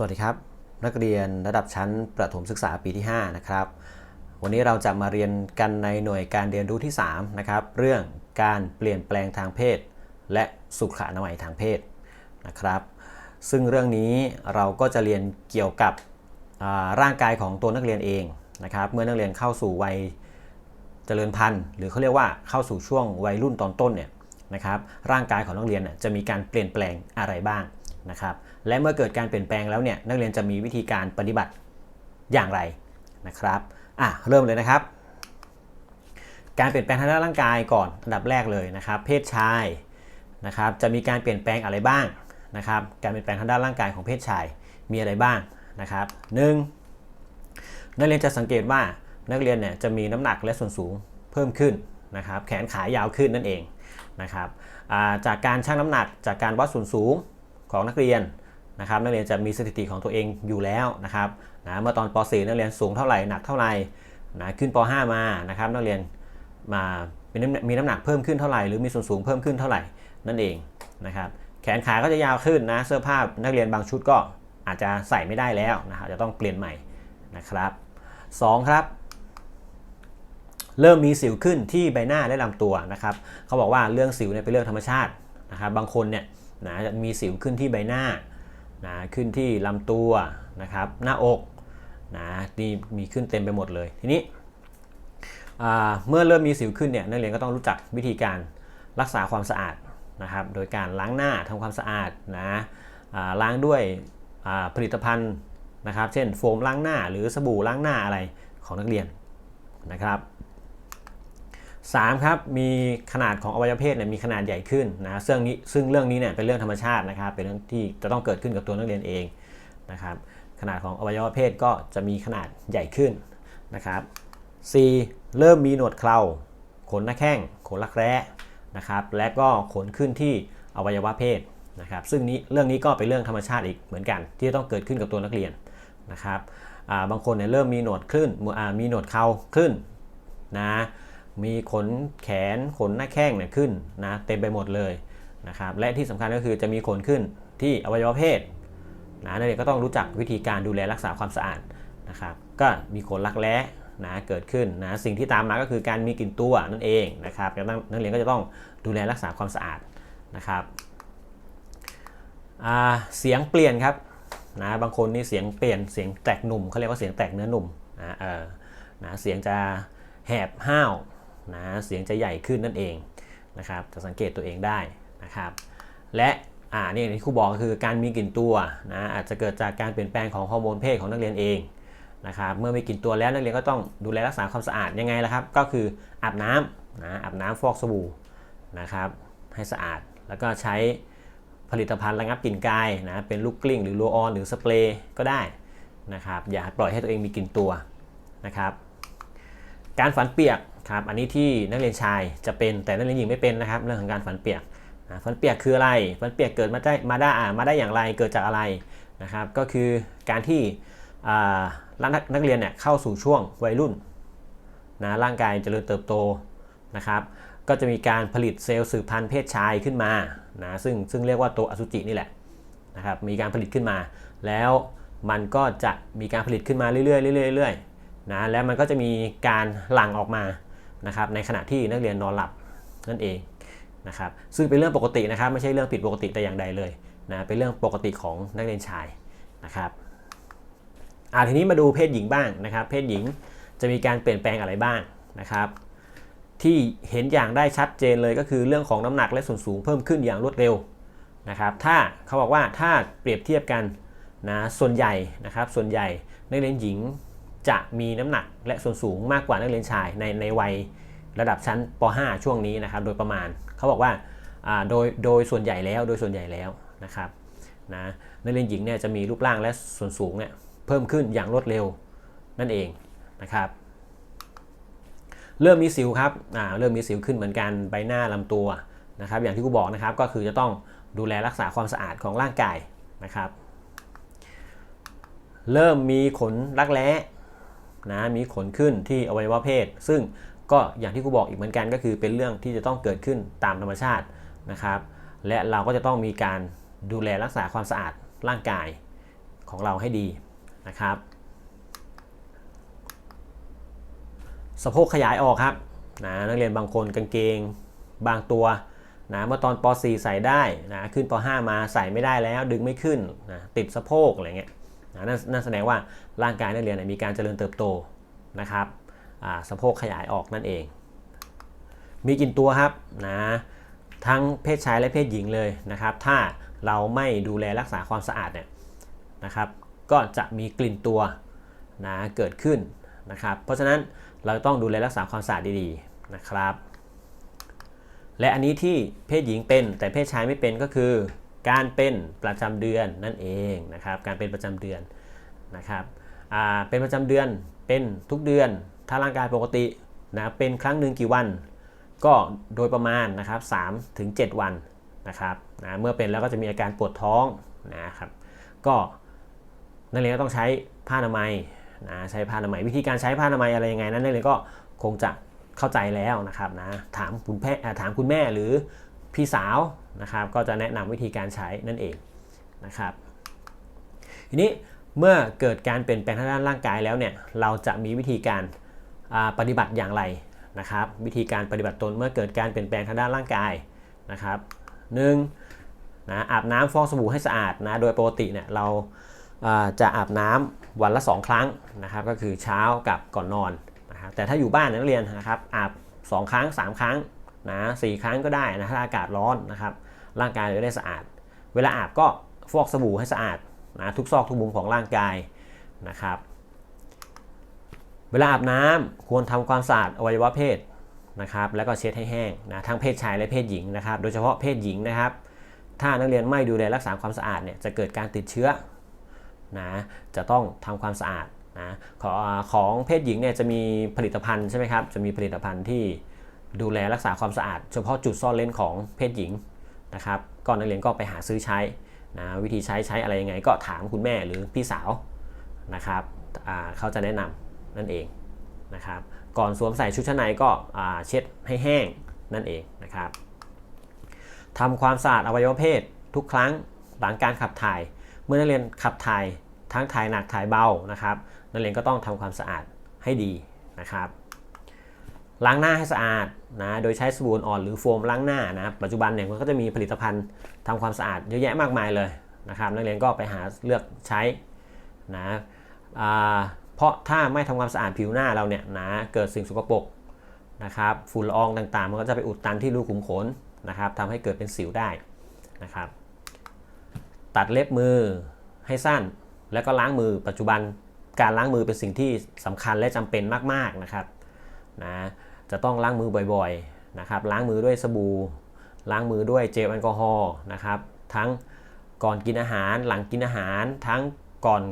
สวัสดีครับ นักเรียนระดับชั้นประถมศึกษาปีที่ 5 นะครับ วันนี้เราจะมาเรียนกันในหน่วยการเรียนรู้ที่ 3 นะครับ เรื่องการเปลี่ยนแปลงทางเพศ และสุขอนามัยทางเพศนะครับ ซึ่งเรื่องนี้เราก็จะเรียนเกี่ยวกับร่างกายของตัวนักเรียนเองนะครับ เมื่อนักเรียนเข้าสู่วัยเจริญพันธุ์ หรือเขาเรียกว่าเข้าสู่ช่วงวัยรุ่นตอนต้นเนี่ยนะครับ ร่างกายของนักเรียนจะมีการเปลี่ยนแปลงอะไรบ้าง นะครับและเมื่อเกิดการเปลี่ยนแปลงแล้วเนี่ยนักเรียนจะมีวิธีการปฏิบัติอย่างไรนะครับอะเริ่มเลยนะครับ การเปลี่ยนแปลงทางด้านร่างกายก่อนอันดับแรกเลยนะครับ เพศชายนะครับจะมีการเปลี่ยนแปลงอะไรบ้างนะครับ การเปลี่ยนแปลงทางด้านร่างกายของเพศชายมีอะไรบ้างนะครับหนึ่งนักเรียนจะสังเกตว่านักเรียนเนี่ยจะมีน้ำหนักและส่วนสูงเพิ่มขึ้นนะครับ แขนขายาวขึ้นนั่นเองนะครับาจากการชั่งน้ำหนักจากการวัดส่วนสูง ของนักเรียนนะครับนักเรียนจะมีสถิติของตัวเองอยู่แล้วนะครับนะเมื่อตอนป .4 นักเรียนสูงเท่าไหร่หนักเท่าไหร่นะขึ้นป .5 มานะครับนักเรียนมามีน้ำมีน้ำหนักเพิ่มขึ้นเท่าไหร่หรือมีส่วนสูงเพิ่มขึ้นเท่าไหร่นั่นเองนะครับแขนขาก็จะยาวขึ้นนะเสื้อผ้านักเรียนบางชุดก็อาจจะใส่ไม่ได้แล้วนะครับจะต้องเปลี่ยนใหม่นะครับ2ครับ เริ่มมีสิวขึ้นที่ใบหน้าและลำตัวนะครับเขาบอกว่าเรื่องสิวเนี่ยเป็นเรื่องธรรมชาตินะครับบางคนเนี่ย นะจะมีสิวขึ้นที่ใบหน้านะขึ้นที่ลำตัวนะครับหน้าอกนะนี่มีขึ้นเต็มไปหมดเลยทีนี้เมื่อเริ่มมีสิวขึ้นเนี่ยนักเรียนก็ต้องรู้จักวิธีการรักษาความสะอาดนะครับโดยการล้างหน้าทำความสะอาดนะล้างด้วยผลิตภัณฑ์นะครับ เช่นโฟมล้างหน้าหรือสบู่ล้างหน้าอะไรของนักเรียนนะครับ 3ครับมีขนาดของอวัยวะเพศเนี่ยมีขนาดใหญ่ขึ้นนะซึ่งนี้ซึ่งเรื่องนี้เนี่ยเป็นเรื่องธรรมชาตินะครับเป็นเรื่องที่จะต้องเกิดขึ้นกับตัวนักเรียนเองนะครับขนาดของอวัยวะเพศก็จะมีขนาดใหญ่ขึ้นนะครับ 4. เริ่มมีหนวดเคราขนหน้าแข้งขนรักแร้นะครับและก็ขนขึ้นที่อวัยวะเพศนะครับซึ่งนี้เรื่องนี้ก็เป็นเรื่องธรรมชาติอีกเหมือนกัน ที่จะต้องเกิดขึ้นกับตัวนักเรียนนะครับบางคนเนี่ยเริ่มมีหนวดขึ้นมีหนวดเคราขึ้นนะ มีขนแขนขนหน้าแข้งเนี่ยขึ้นนะเต็มไปหมดเลยนะครับและที่สำคัญก็คือจะมีขนขึ้นที่อวัยวะเพศนะนักเรียนก็ต้องรู้จักวิธีการดูแลรักษาความสะอาดนะครับก็มีขนรักแร้นะเกิดขึ้นนะสิ่งที่ตามมาก็คือการมีกลิ่นตัวนั่นเองนะครับนักเรียนก็จะต้องดูแลรักษาความสะอาดนะครับเสียงเปลี่ยนครับนะบางคนนี่เสียงเปลี่ยนเสียงแตกหนุ่มเขาเรียกว่าเสียงแตกเนื้อหนุ่มนะเออนะเสียงจะแหบห้าว นะเสียงจะใหญ่ขึ้นนั่นเองนะครับจะสังเกตตัวเองได้นะครับ และอ่านี่ที่ครูบอกคือการมีกลิ่นตัวนะอาจจะเกิดจากการเปลี่ยนแปลงของฮอร์โมนเพศของนักเรียนเองนะครับเมื่อมีกลิ่นตัวแล้วนักเรียนก็ต้องดูแลรักษาความสะอาดยังไงล่ะครับ ก็คืออาบน้ำนะอาบน้ำฟอกสบู่นะครับให้สะอาดแล้วก็ใช้ผลิตภัณฑ์ระงับกลิ่นกายนะเป็นลูกกลิ้งหรือโรลออนหรือสเปรย์ก็ได้นะครับอย่าปล่อยให้ตัวเองมีกลิ่นตัวนะครับการฝันเปียก ครับอันนี้ที่นักเรียนชายจะเป็นแต่นักเรียนหญิงไม่เป็นนะครับ เรื่องของการฝันเปียกนะฝันเปียกคืออะไรฝันเปียกเกิดมาได้มาได้อ่ามาได้อย่างไรเกิดจากอะไรนะครับ ก็คือการที่อ่านักนักเรียนเนี่ยเข้าสู่ช่วงวัยรุ่นนะร่างกายเจริญเติบโตนะครับ ก็จะมีการผลิตเซลล์สืบพันธุ์เพศชายขึ้นมานะซึ่งซึ่งเรียกว่าตัวอสุจินี่แหละนะครับมีการผลิตขึ้นมา แล้วมันก็จะมีการผลิตขึ้นมาเรื่อยๆเรื่อยๆเรื่อยๆนะแล้วมันก็จะมีการหลั่งออกมา นะครับในขณะที่นักเรียนนอนหลับนั่นเองนะครับซึ่งเป็นเรื่องปกตินะครับไม่ใช่เรื่องผิดปกติแต่อย่างใดเลยนะเป็นเรื่องปกติของนักเรียนชายนะครับอ่าทีนี้มาดูเพศหญิงบ้างนะครับ เพศหญิงจะมีการเปลี่ยนแปลงอะไรบ้างนะครับที่เห็นอย่างได้ชัดเจนเลยก็คือเรื่องของน้ำหนักและส่วนสูงเพิ่มขึ้นอย่างรวดเร็วนะครับถ้าเขาบอกว่าถ้าเปรียบเทียบกันนะส่วนใหญ่นะครับส่วนใหญ่นักเรียนหญิง จะมีน้ำหนักและส่วนสูงมากกว่านักเรียนชายในในวัยระดับชั้นป .5 ช่วงนี้นะครับ โดยประมาณเขาบอกว่าโดยโดยส่วนใหญ่แล้วโดยส่วนใหญ่แล้วนะครับนะนักเรียนหญิงเนี่ยจะมีรูปร่างและส่วนสูงเนี่ยเพิ่มขึ้นอย่างรวดเร็วนั่นเองนะครับเริ่มมีสิวครับเริ่มมีสิวขึ้นเหมือนกันใบหน้าลำตัวนะครับ อย่างที่กูบอกนะครับก็คือจะต้องดูแลรักษาความสะอาดของร่างกายนะครับ เริ่มมีขนรักแร้ นะมีขนขึ้นที่อวัยวะเพศ ซึ่งก็อย่างที่กูบอกอีกเหมือนกันก็คือเป็นเรื่องที่จะต้องเกิดขึ้นตามธรรมชาตินะครับ และเราก็จะต้องมีการดูแลรักษาความสะอาดร่างกายของเราให้ดีนะครับสะโพกขยายออกครับนะนักเรียนบางคนกางเกงบางตัวนะเมื่อตอนป .4 ใส่ได้นะขึ้นป .5 มาใส่ไม่ได้แล้วดึงไม่ขึ้นนะติดสะโพกอะไรเงี้ย นะนั่นแสดงว่าร่างกายนักเรียนมีการเจริญเติบโตนะครับสะโพกขยายออกนั่นเอง มีกินตัวครับนะทั้งเพศชายและเพศหญิงเลยนะครับ ถ้าเราไม่ดูแลรักษาความสะอาดเนี่ยนะครับ ก็จะมีกลิ่นตัวนะเกิดขึ้นนะครับ เพราะฉะนั้นเราต้องดูแลรักษาความสะอาดดีๆนะครับ และอันนี้ที่เพศหญิงเป็นแต่เพศชายไม่เป็นก็คือ การเป็นประจำเดือนนั่นเองนะครับ การเป็นประจำเดือนนะครับอ่าเป็นประจำเดือนเป็นทุกเดือน ถ้าร่างกายปกตินะเป็นครั้งหนึ่งกี่วัน ก็โดยประมาณนะครับ3ถึง7วันนะครับนะเมื่อเป็นแล้วก็จะมีอาการปวดท้องนะครับก็นักเรียนก็ต้องใช้ผ้าอนามัยนะใช้ผ้าอนามัยวิธีการใช้ผ้าอนามัยอะไรยังไงนั้นนักเรียนก็คงจะเข้าใจแล้วนะครับนะถามคุณแม่ถามคุณแม่หรือ พี่สาวนะครับก็จะแนะนำวิธีการใช้นั่นเองนะครับทีนี้เมื่อเกิดการเปลี่ยนแปลงทางด้านร่างกายแล้วเนี่ยเราจะมีวิธีการปฏิบัติอย่างไรนะครับ วิธีการปฏิบัติตนเมื่อเกิดการเปลี่ยนแปลงทางด้านร่างกายนะครับหนึ่งนะอาบน้ำฟอกสบู่ให้สะอาดนะโดยปกติเนี่ยเราจะอาบน้ำวันละ 2 ครั้งนะครับ ก็คือเช้ากับก่อนนอนนะครับแต่ถ้าอยู่บ้านนักเรียนนะครับอาบ 2 ครั้ง 3 ครั้ง นะสครั้งก็ได้นะถ้าอากาศร้อนนะครับ ร่างกายจะได้สะอาด เวลาอาบก็ฟอกสบู่ให้สะอาดนะทุกซอกทุกมุมของร่างกายนะครับ เวลาอาบน้ำควรทำความสะอาดอวัยวะเพศนะครับแล้วก็เช็ดให้แห้งนะทั้งเพศชายและเพศหญิงนะครับ โดยเฉพาะเพศหญิงนะครับ ถ้านักเรียนไม่ดูแลรักษาความสะอาดเนี่ยจะเกิดการติดเชื้อนะจะต้องทำความสะอาดนะของของเพศหญิงเนี่ยจะมีผลิตภัณฑ์ใช่ไหมครับจะมีผลิตภัณฑ์ที่ ดูแลรักษาความสะอาด เฉพาะจุดซ่อนเล้นของเพศหญิงนะครับก่อนนักเรียนก็ไปหาซื้อใช้นะวิธีใช้ใช้อะไรยังไง ก็ถามคุณแม่หรือพี่สาวนะครับเขาจะแนะนำนั่นเองนะครับก่อนสวมใส่ชุดชั้นในก็เช็ดให้แห้งนั่นเองนะครับทำความสะอาดอวัยวะเพศทุกครั้งหลังการขับถ่าย เมื่อนักเรียนขับถ่ายทั้งถ่ายหนักถ่ายเบานะครับนักเรียนก็ต้องทำความสะอาดให้ดีนะครับ ล้างหน้าให้สะอาดนะโดยใช้สบู่อ่อนหรือโฟมล้างหน้านะปัจจุบันเนี่ยมันก็จะมีผลิตภัณฑ์ทำความสะอาดเยอะแยะมากมายเลยนะครับนักเรียนก็ไปหาเลือกใช้นะเพราะถ้าไม่ทำความสะอาดผิวหน้าเราเนี่ยนะเกิดสิ่งสกปรกนะครับฝุ่นละอองต่างๆ มันก็จะไปอุดตันที่รูขุมขนนะครับทำให้เกิดเป็นสิวได้นะครับตัดเล็บมือให้สั้น แล้วก็ล้างมือปัจจุบันการล้างมือเป็นสิ่งที่สำคัญและจำเป็นมากๆนะครับนะ จะต้องล้างมือบ่อยๆนะครับล้างมือด้วยสบู่ ล้างมือด้วยเจลแอลกอฮอล์นะครับทั้งก่อนกินอาหารหลังกินอาหาร ทั้งก่อน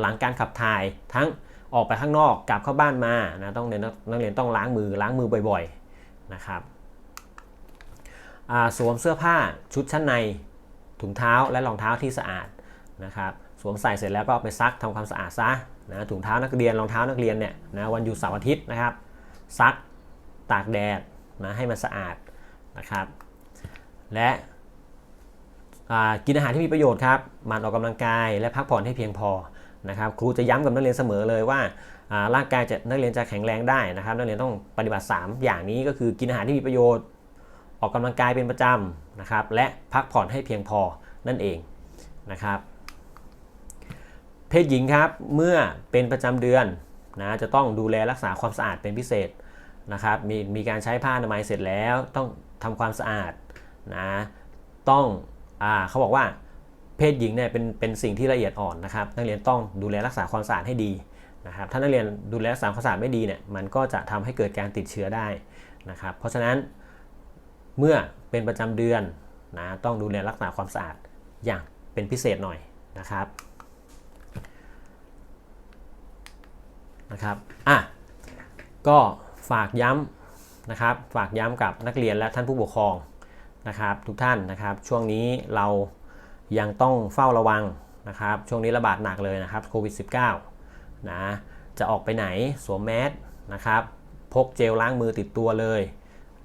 หลังการขับถ่าย ทั้งออกไปข้างนอกกลับเข้าบ้านมานะต้องเรียนนักเรียนต้องล้างมือล้างมือบ่อยๆนะครับสวมเสื้อผ้าชุดชั้นในถุงเท้าและรองเท้าที่สะอาดนะครับสวมใส่เสร็จแล้วก็ไปซักทำความสะอาดซะนะถุงเท้านักเรียนรองเท้านักเรียนเนี่ยนะวันหยุดเสาร์อาทิตย์นะครับซัก ตากแดดนะให้มันสะอาดนะครับ และกินอาหารที่มีประโยชน์ครับมันออกกำลังกายและพักผ่อนให้เพียงพอนะครับ ครูจะย้ำกับนักเรียนเสมอเลยว่าร่างกายจะนักเรียนจะแข็งแรงได้นะครับ นักเรียนต้องปฏิบัติ 3 อย่างนี้ก็คือกินอาหารที่มีประโยชน์ ออกกำลังกายเป็นประจำนะครับ และพักผ่อนให้เพียงพอนั่นเองนะครับ เพศหญิงครับเมื่อเป็นประจำเดือนนะจะต้องดูแลรักษาความสะอาดเป็นพิเศษ นะครับมีมีการใช้ผ้าอนามัยเสร็จแล้วต้องทำความสะอาดนะต้องอ่าเขาบอกว่าเพศหญิงเนี่ยเป็นเป็นสิ่งที่ละเอียดอ่อนนะครับ นักเรียนต้องดูแลรักษาความสะอาดให้ดีนะครับถ้านักเรียนดูแลรักษาความสะอาดไม่ดีเนี่ยมันก็จะทำให้เกิดการติดเชื้อได้นะครับเพราะฉะนั้นเมื่อเป็นประจำเดือนนะต้องดูแลรักษาความสะอาดอย่างเป็นพิเศษหน่อยนะครับนะครับอะก็ ฝากย้ำนะครับฝากย้ำกับนักเรียนและท่านผู้ปกครองนะครับทุกท่านนะครับช่วงนี้เรายังต้องเฝ้าระวังนะครับช่วงนี้ระบาดหนักเลยนะครับโควิด -19 นะจะออกไปไหนสวมแมสนะครับพกเจลล้างมือติดตัวเลย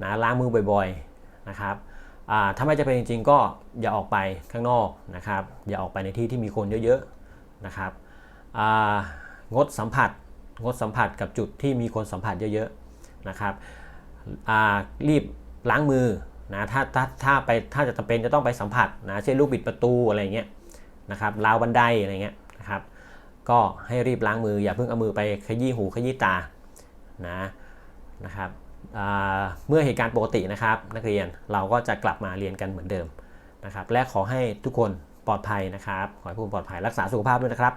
นะล้างมือบ่อยๆนะครับถ้าไม่จะเป็นจริงๆก็อย่าออกไปข้างนอกนะครับอย่าออกไปในที่ที่มีคนเยอะๆนะครับงดสัมผัสงดสัมผัสกับจุดที่มีคนสัมผัสเยอะๆ นะครับรีบล้างมือนะถ้าถ้าถ้าไปถ้าจะจำเป็นจะต้องไปสัมผัสนะเช่นลูกบิดประตูอะไรเงี้ยนะครับราวบันไดอะไรเงี้ยนะครับ ก็ให้รีบล้างมืออย่าเพิ่งเอามือไปขยี้หูขยี้ตานะนะครับเมื่อเหตุการณ์ปกตินะครับนักเรียนเราก็จะกลับมาเรียนกันเหมือนเดิมนะครับและขอให้ทุกคนปลอดภัยนะครับ ขอให้ผู้ปลอดภัยรักษาสุขภาพด้วยนะครับ